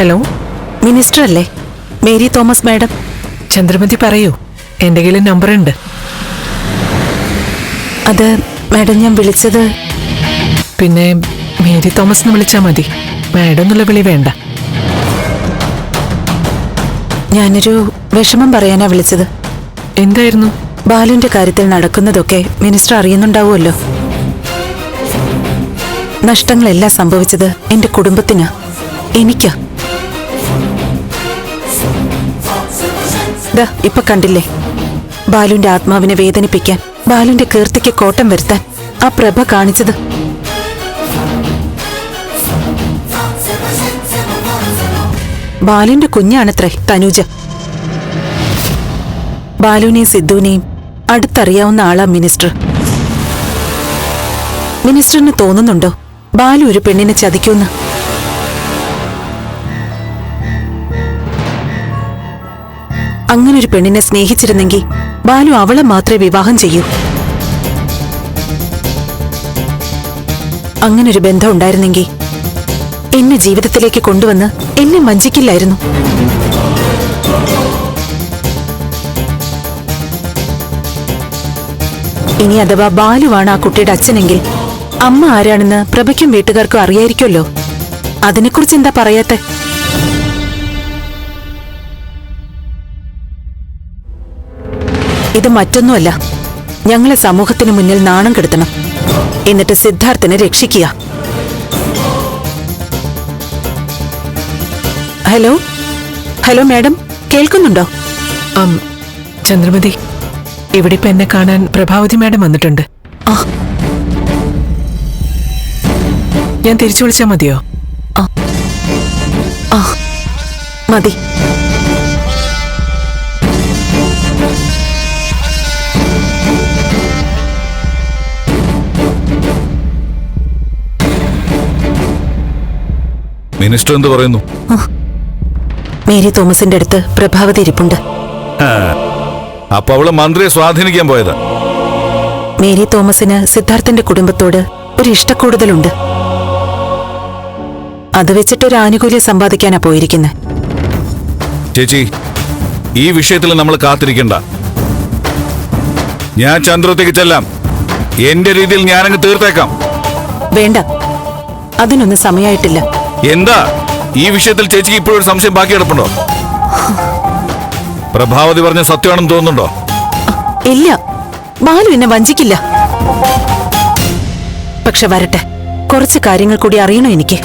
Hello minister അല്ലേ Mary Thomas madam. Chandramathi പറയൂ എന്റെ കയ്യിൽ നമ്പർ ഉണ്ട് അത് മാഡം ഞാൻ വിളിച്ചത് പിന്നെ മേരി തോമസ് എന്ന് വിളിച്ചാൽ മതി. മാഡം എന്നുള്ള വിളി വേണ്ട. ഞാനൊരു വിഷമം പറയാനാ വിളിച്ചത്. എന്തായിരുന്നു? ബാലുവിന്റെ കാര്യത്തിൽ നടക്കുന്നതൊക്കെ മിനിസ്റ്റർ അറിയുന്നുണ്ടാവുമല്ലോ. നഷ്ടങ്ങളെല്ലാം സംഭവിച്ചത് എന്റെ കുടുംബത്തിന്. എനിക്കാ. ഇപ്പൊ കണ്ടില്ലേ? ബാലുവിന്റെ ആത്മാവിനെ വേദനിപ്പിക്കാൻ ബാലുവിന്റെ കീർത്തിക്ക് കോട്ടം വരുത്താൻ ആ പ്രഭ കാണിച്ചത്. ബാലുവിന്റെ കുഞ്ഞാണത്രേ തനുജ. ബാലുവിനെയും സിദ്ധുവിനെയും അടുത്തറിയാവുന്ന ആളാ മിനിസ്റ്റർ. മിനിസ്റ്ററിന് തോന്നുന്നുണ്ടോ? ബാലു ഒരു പെണ്ണിനെ ചതിക്കൂന്ന് അങ്ങനൊരു പെണ്ണിനെ സ്നേഹിച്ചിരുന്നെങ്കിൽ ബാലു അവളെ മാത്രമേ വിവാഹം ചെയ്യൂ. അങ്ങനൊരു ബന്ധം ഉണ്ടായിരുന്നെങ്കിൽ എന്നെ ജീവിതത്തിലേക്ക് കൊണ്ടുവന്ന് എന്നെ വഞ്ചിക്കില്ലായിരുന്നു. ഇനി അഥവാ ബാലുവാണ് ആ കുട്ടിയുടെ അച്ഛനെങ്കിൽ അമ്മ ആരാണെന്ന് പ്രഭയ്ക്കും വീട്ടുകാർക്കും അറിയായിരിക്കുമല്ലോ. അതിനെക്കുറിച്ച് എന്താ പറയാത്തെ? ഇത് മറ്റൊന്നുമല്ല. ഞങ്ങളെ സമൂഹത്തിന് മുന്നിൽ നാണം കെടുത്തണം. എന്നിട്ട് സിദ്ധാർത്ഥനെ രക്ഷിക്കുക. ഹലോ? Hello madam. കേൾക്കുന്നുണ്ടോ? അം, ചന്ദ്രമതി ഇവിടെ ഇപ്പൊ എന്നെ കാണാൻ പ്രഭാവതി മാഡം വന്നിട്ടുണ്ട്. ആ. ഞാൻ തിരിച്ചു വിളിച്ചാ മതിയോ? മതി. മിനിസ്റ്റർ എന്ത് പറയുന്നു? മേരി തോമസിന്റെ അടുത്ത് പ്രഭാവതി ഇരിപ്പുണ്ട്. അപ്പൊ അവൾ മന്ത്രിയെ സ്വാധീനിക്കാൻ പോയതാ. മേരി തോമസിന് സിദ്ധാർത്ഥന്റെ കുടുംബത്തോട് ഒരു ഇഷ്ടക്കൂടുതലുണ്ട്. അത് വെച്ചിട്ട് ഒരു ആനുകൂല്യം സമ്പാദിക്കാനാ പോയിരിക്കുന്നത് ചേച്ചി ഈ വിഷയത്തിൽ നമ്മൾ കാത്തിരിക്കണ്ട. ഞാൻ ചന്ദ്രത്തേക്ക് ചെല്ലാം. എന്റെ രീതിയിൽ ഞാനങ്ങ് തീർത്തേക്കാം. വേണ്ട. അതിനൊന്നും സമയമായിട്ടില്ല എന്താ? ഈ വിഷയത്തിൽ ചേച്ചിക്ക് ഇപ്പോഴൊരു സംശയം ബാക്കി കിടപ്പുണ്ടോ? പ്രഭാവതി പറഞ്ഞ സത്യമാണെന്ന് തോന്നുന്നുണ്ടോ? ഇല്ല. ബാലു എന്നെ വഞ്ചിക്കില്ല. പക്ഷെ വരട്ടെ. കുറച്ച് കാര്യങ്ങൾ കൂടി അറിയണോ എനിക്ക്?